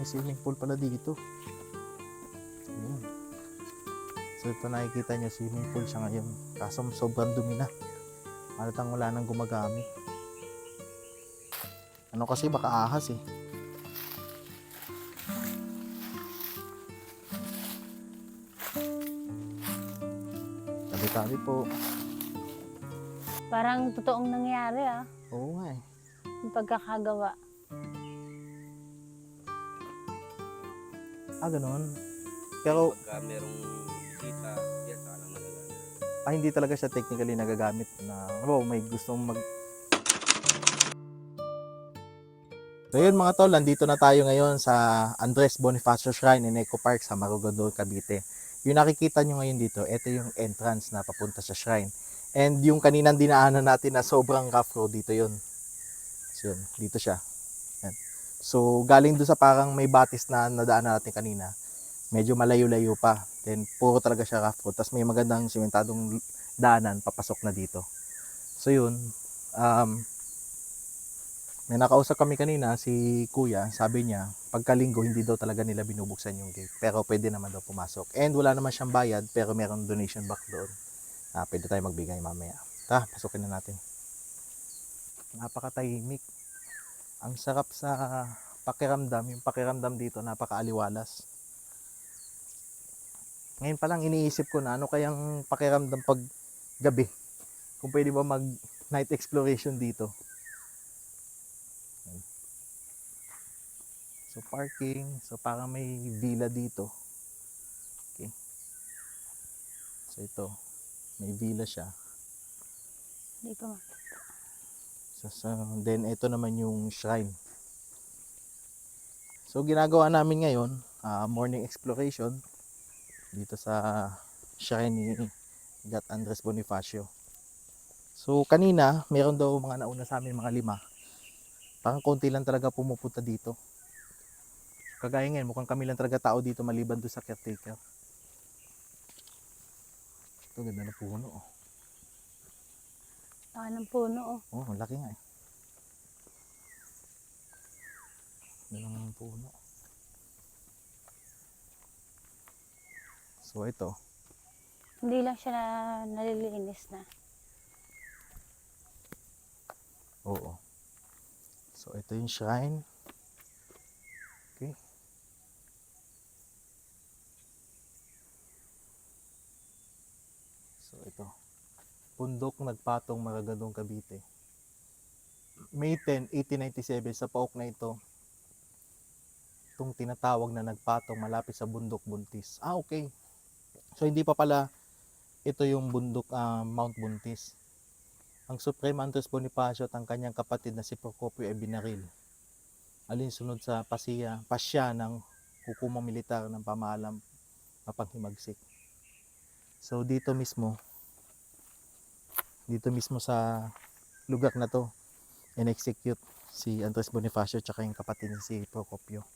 may swimming pool pala dito. Ayun. So ito nakikita nyo, swimming pool siya ngayon. Kaso sobrang dumi na. Halatang wala nang gumagamit. Ano kasi baka ahas eh. Tabi-tabi po. Parang totoong nangyari ah. Oo nga eh. Yung pagkakagawa. Ah, ganun. Pero Pagka merong bisita, yan, saka lang nagagamit. ah, hindi talaga siya technically nagagamit na wow, may gustong mag So yun mga tol, nandito na tayo ngayon sa Andres Bonifacio Shrine in Eco Park sa Marugondol, Cavite. Yung nakikita nyo ngayon dito, ito yung entrance na papunta sa shrine. And yung kaninang dinaanan natin na sobrang rough road, dito yun. So yun, dito siya. So galing doon sa parang may batis na nadaanan natin kanina, medyo malayo-layo pa. Then puro talaga siya rough road. Tapos may magandang simentadong daanan papasok na dito. So yun, um, may nakausap kami kanina, si kuya, sabi niya, pagkalinggo hindi daw talaga nila binubuksan yung gate. Pero pwede naman daw pumasok. And wala naman siyang bayad, pero meron donation box doon. Ah, pwede tayo magbigay mamaya. Tara, pasukin na natin. Napakatahimik. Ang sarap sa pakiramdam. Yung pakiramdam dito, napakaaliwalas. Ngayon pa lang iniisip ko na ano kayang pakiramdam pag gabi. Kung pwede ba mag night exploration dito. So parking, so parang may villa dito. Okay. So ito, may villa siya. Hindi so, then ito naman yung shrine. So ginagawa namin ngayon, ah, morning exploration dito sa shrine ni Gat Andres Bonifacio. So kanina, meron daw mga nauna sa amin mga lima. Parang konti lang talaga pumupunta dito. Kagaya ngayon, mukhang kami lang talaga tao dito maliban doon sa caretaker. Ito, ganda na puno. Oh, Saka ng puno oh. oh ang laki nga eh. Ganda ng puno. So ito, Hindi lang siya na, nalilinis na. oo. So ito yung shrine. Okay. So ito. Pundok Nagpatong Maragandong Cavite. May 10, 1897 sa paok na ito. Itong tinatawag na nagpatong malapit sa bundok Buntis. Ah, okay. So hindi pa pala ito yung bundok ah, Mount Buntis. Ang Supreme Andres Bonifacio at ang kanyang kapatid na si Procopio ay binaril. Alinsunod sa pasiya, pasya ng hukumang militar ng pamahalang mapanghimagsik. So dito mismo, dito mismo sa lugar na to, in-execute si Andres Bonifacio at yung kapatid niya si Procopio.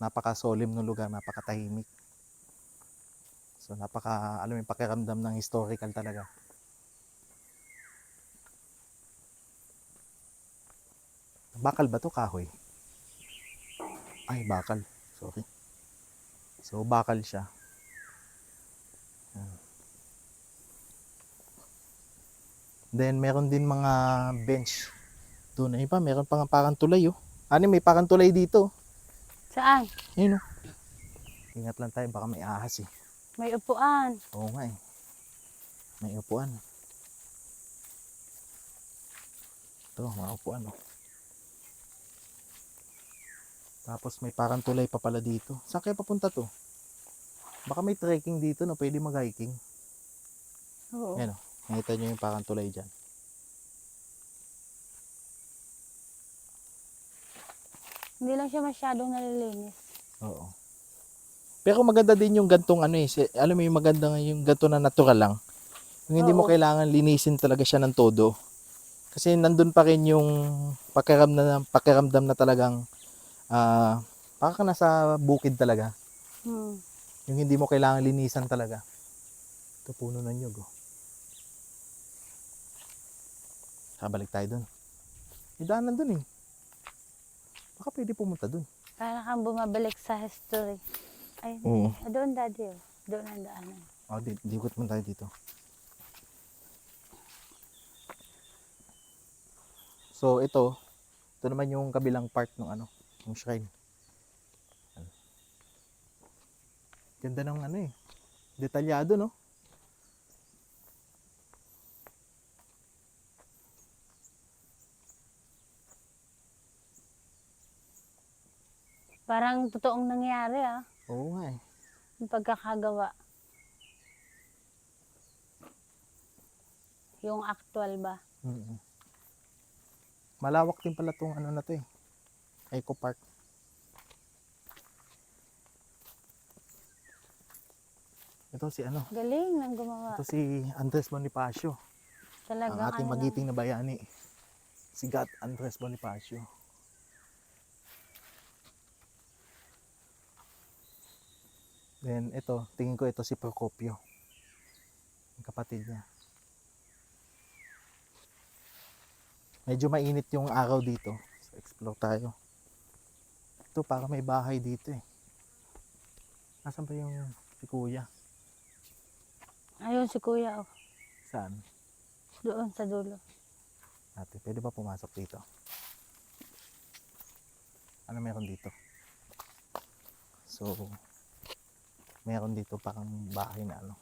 Napaka-solemn ng lugar, napakatahimik. So napaka, alam yung pakiramdam ng historical talaga. Bakal ba to kahoy? Ay, bakal. Sorry. So, bakal siya. Then, meron din mga bench. Doon na iba, meron pa nga parang tulay, oh. Ano, may parang tulay dito. Saan? Yun, oh. Ingat lang tayo, baka may ahas, eh. May upuan. Oo nga, eh. May upuan. Ito, mga upuan, oh. Tapos may parang tulay pa pala dito. Saan kaya papunta to? Baka may trekking dito na pwede mag-hiking. Oo. Ayan o. Nakita nyo yung parang tulay dyan. Hindi lang siya masyadong nalilinis. Oo. Pero maganda din yung gantong ano eh. Alam mo yung maganda nga yung ganto na natural lang. Yung hindi mo Oo. kailangan linisin talaga siya ng todo. Kasi nandun pa rin yung pakiramdam, pakiramdam na talagang ah parang ka nasa bukid talaga. Hmm. Yung hindi mo kailangan linisan talaga. Ito puno ng nyug. Oh. Kabalik tayo dun. May daanan dun eh. Baka pwede pumunta dun. Para kang bumabalik sa history. Ay, Oo. ah, doon daddy oh. Doon ang daanan. Oh, di, di ikot mo tayo dito. So, ito, ito naman yung kabilang part ng ano, ng shrine. Ganda ng ano eh. Detalyado, no? Parang totoong nangyari ah. Oo nga eh. Yung pagkakagawa. Yung actual ba? Mm. Malawak din pala tong ano na to eh. Eco Park. Ito si ano, Galing nang gumawa. ito si Andres Bonifacio. Talagang ang ating ano magiting na bayani. Si God Andres Bonifacio. Then ito, tingin ko ito si Procopio. Yung kapatid niya. Medyo mainit yung araw dito. So explore tayo. Ito para may bahay dito eh. Nasaan ba yung si kuya? Ayun si kuya oh. Saan? Doon sa dulo. Ate, pwede ba pumasok dito? Ano meron dito? So, meron dito parang bahay na ano.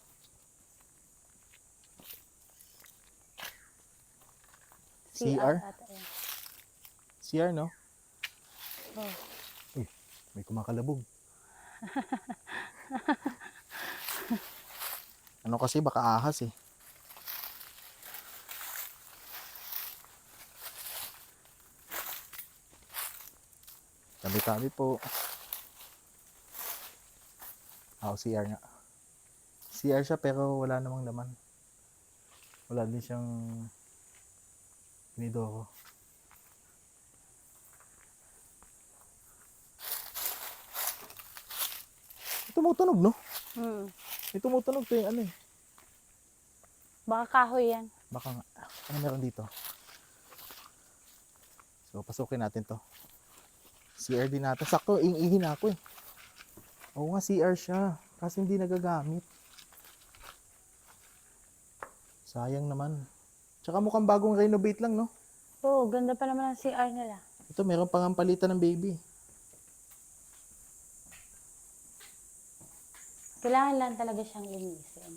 CR? CR, no? Oh. May kumakalabog. ano kasi baka ahas eh. Tabi-tabi po. Ah, CR nga. CR siya pero wala namang laman. Wala din siyang inidoro. Tumutunog, no? Hmm. May tumutunog to yung ano eh. Baka kahoy yan. Baka nga. Ano meron dito? So, pasukin natin to. CR din natin. Sakto, ing-ihi na ako eh. Oo nga, CR siya. Kasi hindi nagagamit. Sayang naman. Tsaka mukhang bagong renovate lang, no? Oo, ganda pa naman ang CR nila. Ito, meron pang ang palitan ng baby. Kailangan lang talaga siyang linisin.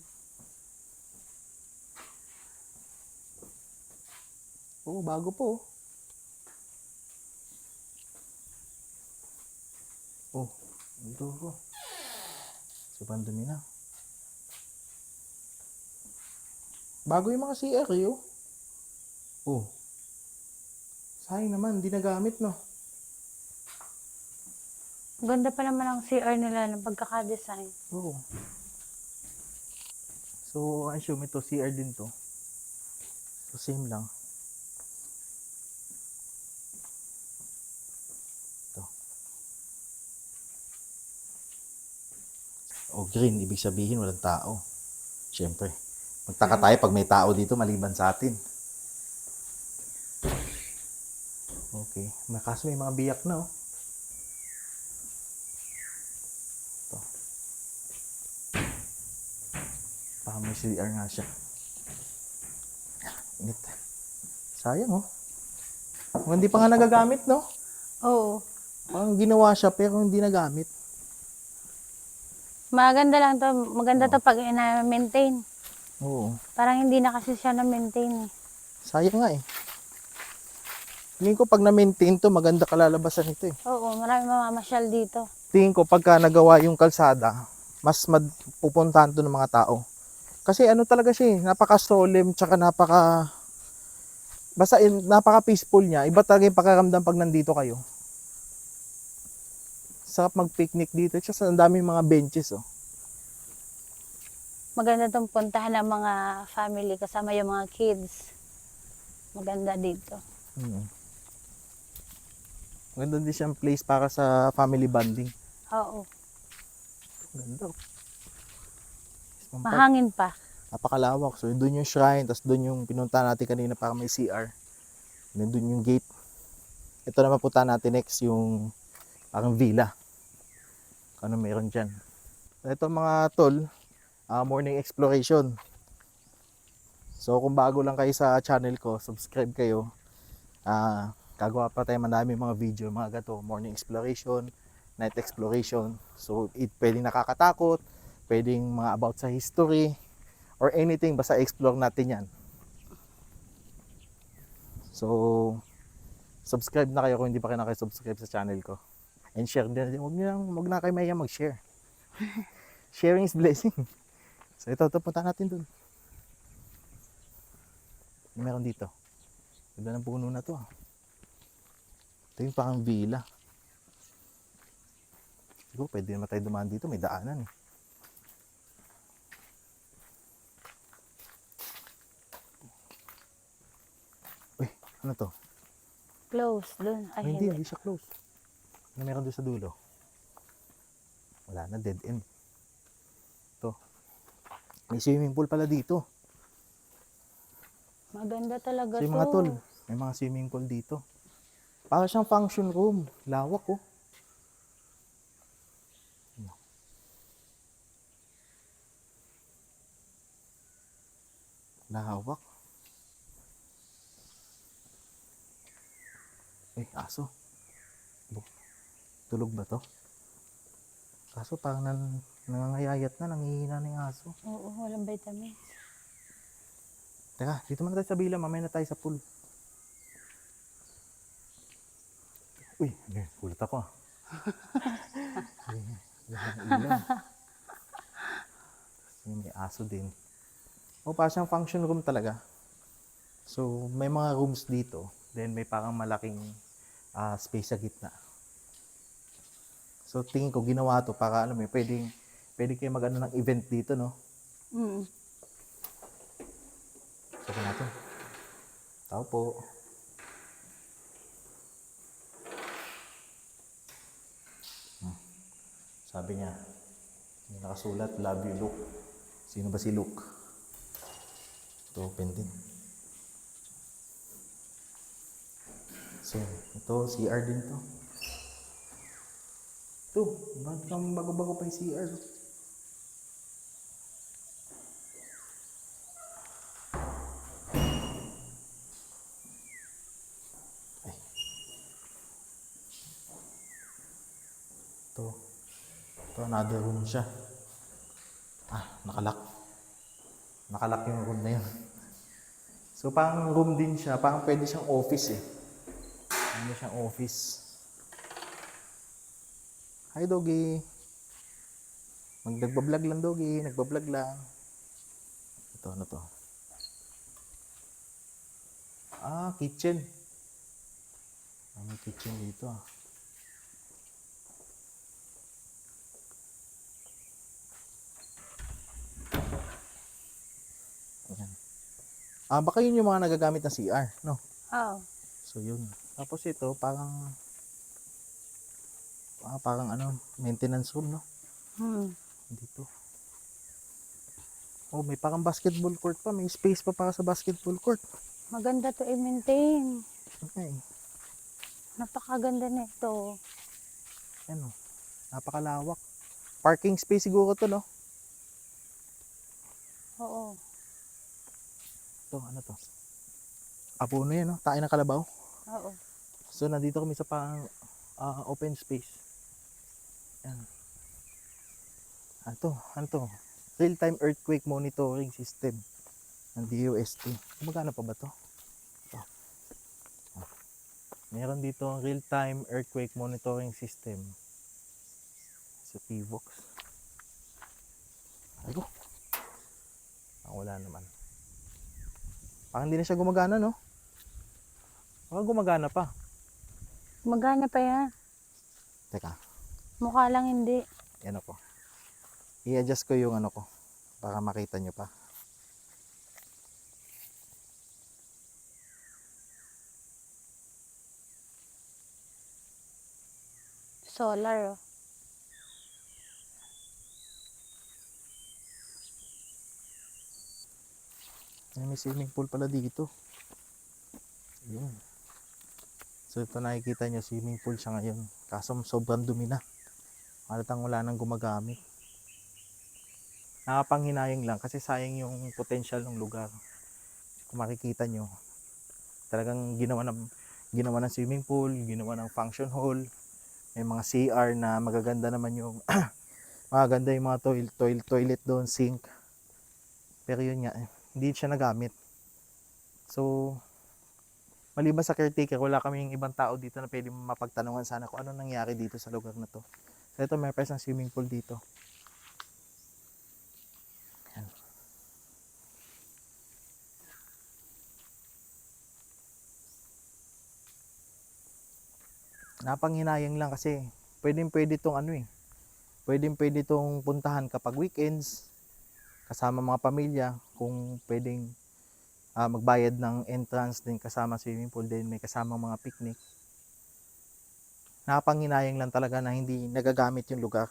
Oo, bago po. Oh, ito ko. Sobrang dumi na. Bago yung mga CR eh, oh. Oh. Sayang naman, hindi nagamit, no? Ganda pa naman ang CR nila ng pagkakadesign. Oo. So, I assume ito, CR din to. So, same lang. Green, ibig sabihin walang tao. Siyempre. Magtaka tayo pag may tao dito maliban sa atin. Okay. May- Kaso may mga biyak na, oh. Baka may CR nga siya. Init. Sayang oh. Hindi pa nga nagagamit no? Oo. Parang ginawa siya pero hindi nagamit. Maganda lang to. Maganda to pag ina-maintain. Oo. Parang hindi na kasi siya na-maintain eh. Sayang nga eh. Tingin ko pag na-maintain to, maganda kalalabasan ito eh. Oo, marami mamamasyal dito. Tingin ko pagka nagawa yung kalsada, mas pupuntahan to ng mga tao. Kasi ano talaga siya eh, napaka-solemn, tsaka napaka... Basta napaka-peaceful niya. Iba talaga yung pakaramdam pag nandito kayo. Sarap mag-picnic dito. Tsaka ang daming mga benches oh. Maganda tong puntahan ng mga family kasama yung mga kids. Maganda dito. Hmm. Maganda din siyang place para sa family bonding. Oo. Ganda. Isang. Mahangin pa. Napakalawak. So, doon yung shrine, tapos doon yung pinunta natin kanina para may CR. Then doon yung gate. Ito naman punta natin next yung parang villa. Ano meron dyan. Ito mga tol, ah, morning exploration. So kung bago lang kayo sa channel ko, subscribe kayo. Ah, gagawa pa tayo madami mga video, mga gato, morning exploration, night exploration. So it pwedeng nakakatakot, pwedeng mga about sa history, or anything, basta explore natin yan. So, subscribe na kayo kung hindi pa kayo nakasubscribe sa channel ko. And share din. Huwag niyo lang, huwag na kayo maya mag-share. Sharing is blessing. So ito, ito, punta natin dun. Ano meron dito? Ganda ng puno na to ah. Ito yung parang villa. Siguro pwede naman tayo dumaan dito, may daanan eh. Uy, ano to? Close dun. Ay, hindi. hindi siya close. Ano meron doon sa dulo? Wala na, dead end. Ito. May swimming pool pala dito. Maganda talaga So, yung to. mga tol, may mga swimming pool dito. Para siyang function room. Lawak oh. Ano? Lawak. Eh, aso. Tulog ba to? Kaso parang nan nangangayayat na, nangihina na yung aso. Oo, walang vitamins. Teka, dito muna tayo sa bila, mamaya na tayo sa pool. Uy, kulat ako ah. Ay, yan ang ilaw. Tapos yun, may aso din. O, pa siyang function room talaga. So, may mga rooms dito. Then, may parang malaking ah, space sa gitna. So, tingin ko ginawa to para, alam mo, yun, pwedeng, pwede kayo mag-ano ng event dito, no? Mm. Sabi natin. Tao po. Hmm. Sabi niya, may nakasulat, love you, Luke. Sino ba si Luke? Ito, open din. So, ito, CR din to. Ito, ba't kang bago-bago pa yung CR? Ito. Ito, another room siya. Ah, nakalak. Nakalak yung room na yun. So, parang room din siya. Parang pwede siyang office eh. Pwede siyang office. Hi, Doggy. Mag nagbablog lang, Doggy. Nagbablog lang. Ito, ano to? Ah, kitchen. Ah, may kitchen dito ah. Ayan. Ah, baka yun yung mga nagagamit na CR, no? Oo. So, yun. Tapos ito, parang, ah, parang ano, maintenance room, no? Hmm. Dito. Oh, may parang basketball court pa. May space pa para sa basketball court. Maganda to i-maintain. Okay. Napakaganda nito. Ano, napakalawak. Parking space siguro to, no? Oo. Ito, ano to? Apuno yan, no? Tayo ng kalabaw. Oo. So, nandito kami sa parang ah, open space. Yan. Ano to? Ano to? Real-time earthquake monitoring system ng DOST. Gumagana pa ba to? Ito. Ah. Meron dito ang real-time earthquake monitoring system sa PVOX. Ay ko. Ah, wala naman. Parang hindi na siya gumagana, no? Baka gumagana pa. Magana pa yan. Teka, Mukha lang hindi. ano ko. I-adjust ko yung ano ko para makita nyo pa. Solar. Oh. Ay, may swimming pool pala dito. Yun. So ito nakikita nyo, swimming pool siya ngayon. Kaso sobrang dumi na. Halatang wala nang gumagamit. Nakapanghinayang lang kasi sayang yung potential ng lugar. Kung makikita nyo, talagang ginawa ng, ginawa ng swimming pool, ginawa ng function hall, may mga CR na magaganda naman yung magaganda yung mga toilet, toilet, toilet doon, sink. Pero yun nga, hindi siya nagamit. So, maliban sa caretaker, wala kaming ibang tao dito na pwede mapagtanungan sana kung ano nangyari dito sa lugar na to. Ito may pa isang swimming pool dito. Yan. Napanghinayang lang kasi pwedeng pwede tong ano eh. Pwedeng pwede tong puntahan kapag weekends kasama mga pamilya kung pwedeng ah, magbayad ng entrance din kasama swimming pool din may kasama mga picnic napanghinayang lang talaga na hindi nagagamit yung lugar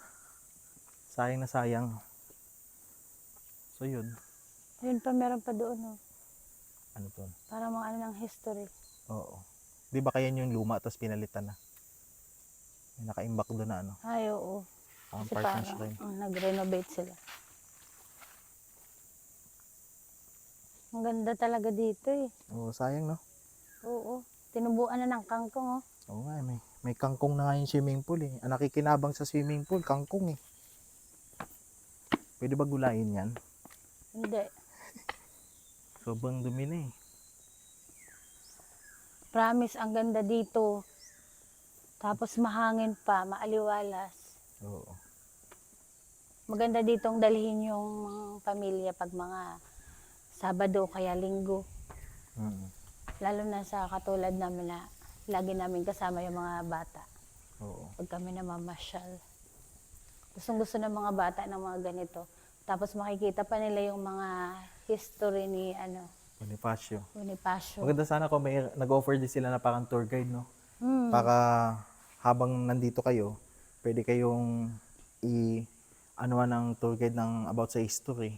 sayang na sayang so yun Ayun pa, meron pa doon. Oh. ano to Para mga ano ng history. oo di ba kaya yung luma tapos pinalitan na may nakaimbak doon na ano Ay, oo. ang Kasi parang mm, nag-renovate sila. Ang ganda talaga dito eh. oo sayang no Oo. Tinubuan na ng kangkong oh. oo nga may may kangkong na nga yung swimming pool eh ang nakikinabang sa swimming pool kangkong eh pwede ba gulayin yan Hindi. sobrang dumi na eh Promise, ang ganda dito. Tapos mahangin pa, maaliwalas. oo Maganda ditong dalhin yung mga pamilya pag mga Sabado kaya Linggo. Mm. Lalo na sa katulad namin na lagi namin kasama yung mga bata. Oo. Pag kami namamasyal. Gustong gusto ng mga bata ng mga ganito. Tapos makikita pa nila yung mga history ni ano, Bonifacio. Bonifacio. Maganda sana kung may nag-offer din sila na parang tour guide, no? Hmm. Para habang nandito kayo, pwede kayong i anuan ng tour guide ng about sa history.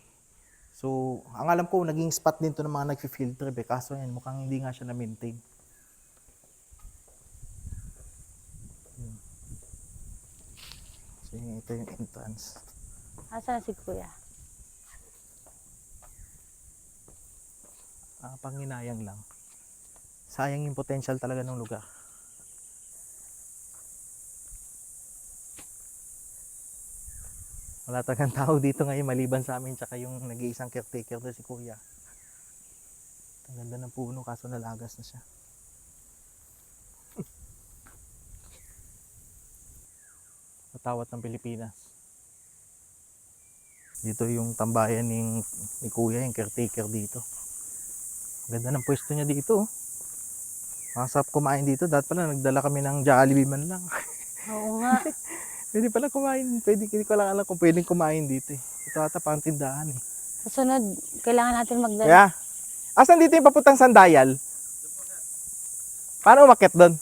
So, ang alam ko, naging spot din to ng mga nag-field trip eh. Kaso yan, mukhang hindi nga siya na-maintain. So, yun, ito yung entrance. Asan si kuya? Ah, panginayang lang. Sayang yung potential talaga ng lugar. Wala talagang tao dito ngayon maliban sa amin tsaka yung nag-iisang caretaker doon si Kuya. Ang ganda ng puno kaso nalagas na siya. Patawat ng Pilipinas. Dito yung tambayan ni, ni Kuya, yung caretaker dito. Ganda ng pwesto niya dito. oh. Masarap kumain dito. Dati pala nagdala kami ng Jollibee man lang. Oo nga. pwede pala kumain. Pwede, hindi ko lang alam kung pwedeng kumain dito eh. Ito ata parang tindahan eh. Sa sunod, kailangan natin magdala. Kaya, asan dito yung papuntang sandayal? Paano umakit doon?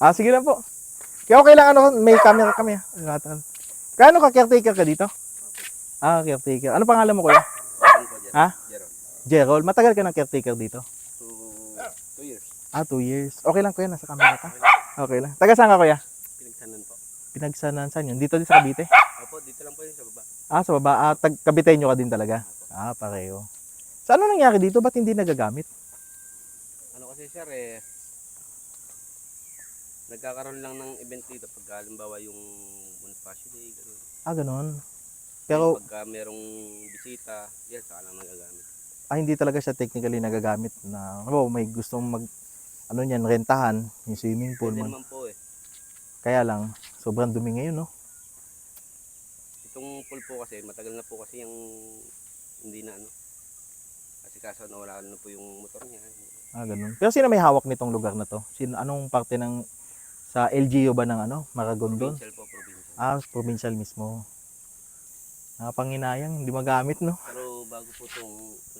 Ah, sige lang po. Kaya okay lang ano, may camera kami. ah. Kano ka caretaker ka dito? Ah, caretaker. Ano pangalan mo kuya? Ha? Jeron. Gerald. Matagal ka ng caretaker dito? Two, two years. Ah, two years. Okay lang kuya, nasa camera ka. Okay lang. Taga saan ka kuya? Pinagsanan po. Pinagsanan saan yun? Dito din sa Cavite? Opo, dito lang po yun sa baba. Ah, sa baba. Ah, tag Caviteño ka din talaga? Ah, pareho. So, ano nangyari dito? Ba't hindi nagagamit? Ano kasi sir eh, nagkakaroon lang ng event dito pagka halimbawa yung Bonifacio Day, gano'n. Ah, ganun. Pero, Pagka merong bisita, yan, saka lang nagagamit. ah, hindi talaga siya technically nagagamit na, oh, may gustong mag, ano niyan, rentahan, yung swimming pool. Pwede Man. naman po eh. Kaya lang, sobrang dumi ngayon, no? Itong pool po kasi, matagal na po kasi yung hindi na ano. Kasi kaso nawala na po yung motor niya. Ah, ganun. Pero sino may hawak nitong lugar na to? Sino, anong parte ng, sa LGU ba ng ano, Maragondon? Provincial po, provincial. Ah, provincial mismo. Ah, panginayang, hindi magamit, no? Pero bago po itong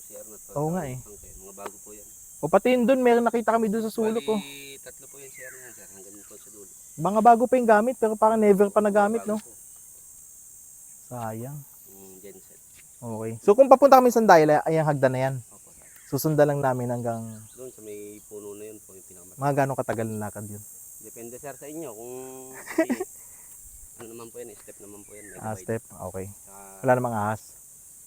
CR na to. Oo nga eh. Okay, mga bago po yan. O pati yun doon, meron nakita kami doon sa sulok, oh. Bali, tatlo po yung CR na yan, sir. Hanggang po sa dulo. Mga bago pa yung gamit, pero parang never pa nagamit, no? po. Sayang. Yung genset. Okay. So kung papunta kami sa Sandayla, ay ang hagdan na yan. Opo, sir. Susundan lang namin hanggang... Doon sa may puno na yun po yung pinaka Mga gano'ng katagal ng lakad yun? Depende sir sa inyo kung kasi, ano naman po yan, step naman po yan. May Ah, step. Okay. Saka, Wala namang ahas.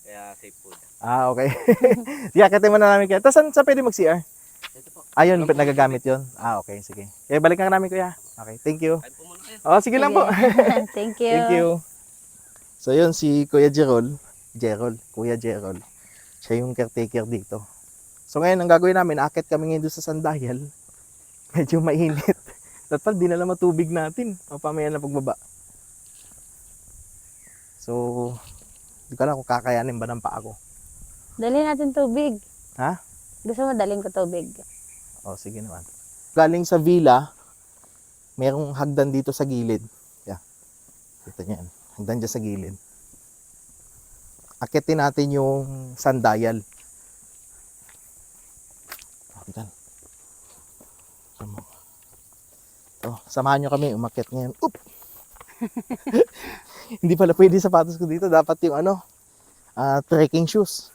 kaya safe food. Ah, okay. Sige, akitin mo na namin kaya. Tapos saan, saan pwede mag-CR? Ito po. Ayun, ba't nagagamit yun? Ah, okay. Sige. Kaya balikan ka namin kuya. Okay, thank you. Kain po muna kayo. Oh, sige lang po. Thank you. Thank you. So yun, si Kuya Jerol, Jerol, Kuya Jerol, siya yung caretaker dito. So ngayon, ang gagawin namin, akit kami ngayon doon sa Sandayal. Medyo mainit. Dapat di na lang matubig natin. Mamaya na pagbaba. So, hindi ko alam kung kakayanin ba ng paa ko. Dali natin tubig. Ha? Gusto mo daling ko tubig? O, sige naman. Galing sa villa, merong hagdan dito sa gilid. Yeah. Kita niyo yan. Hagdan dyan sa gilid. Akitin natin yung sandayal. Hagdan. Sama. Oh, samahan nyo kami umakyat ngayon. Oop! Hindi pala pwede sapatos ko dito. Dapat yung ano, ah, trekking shoes.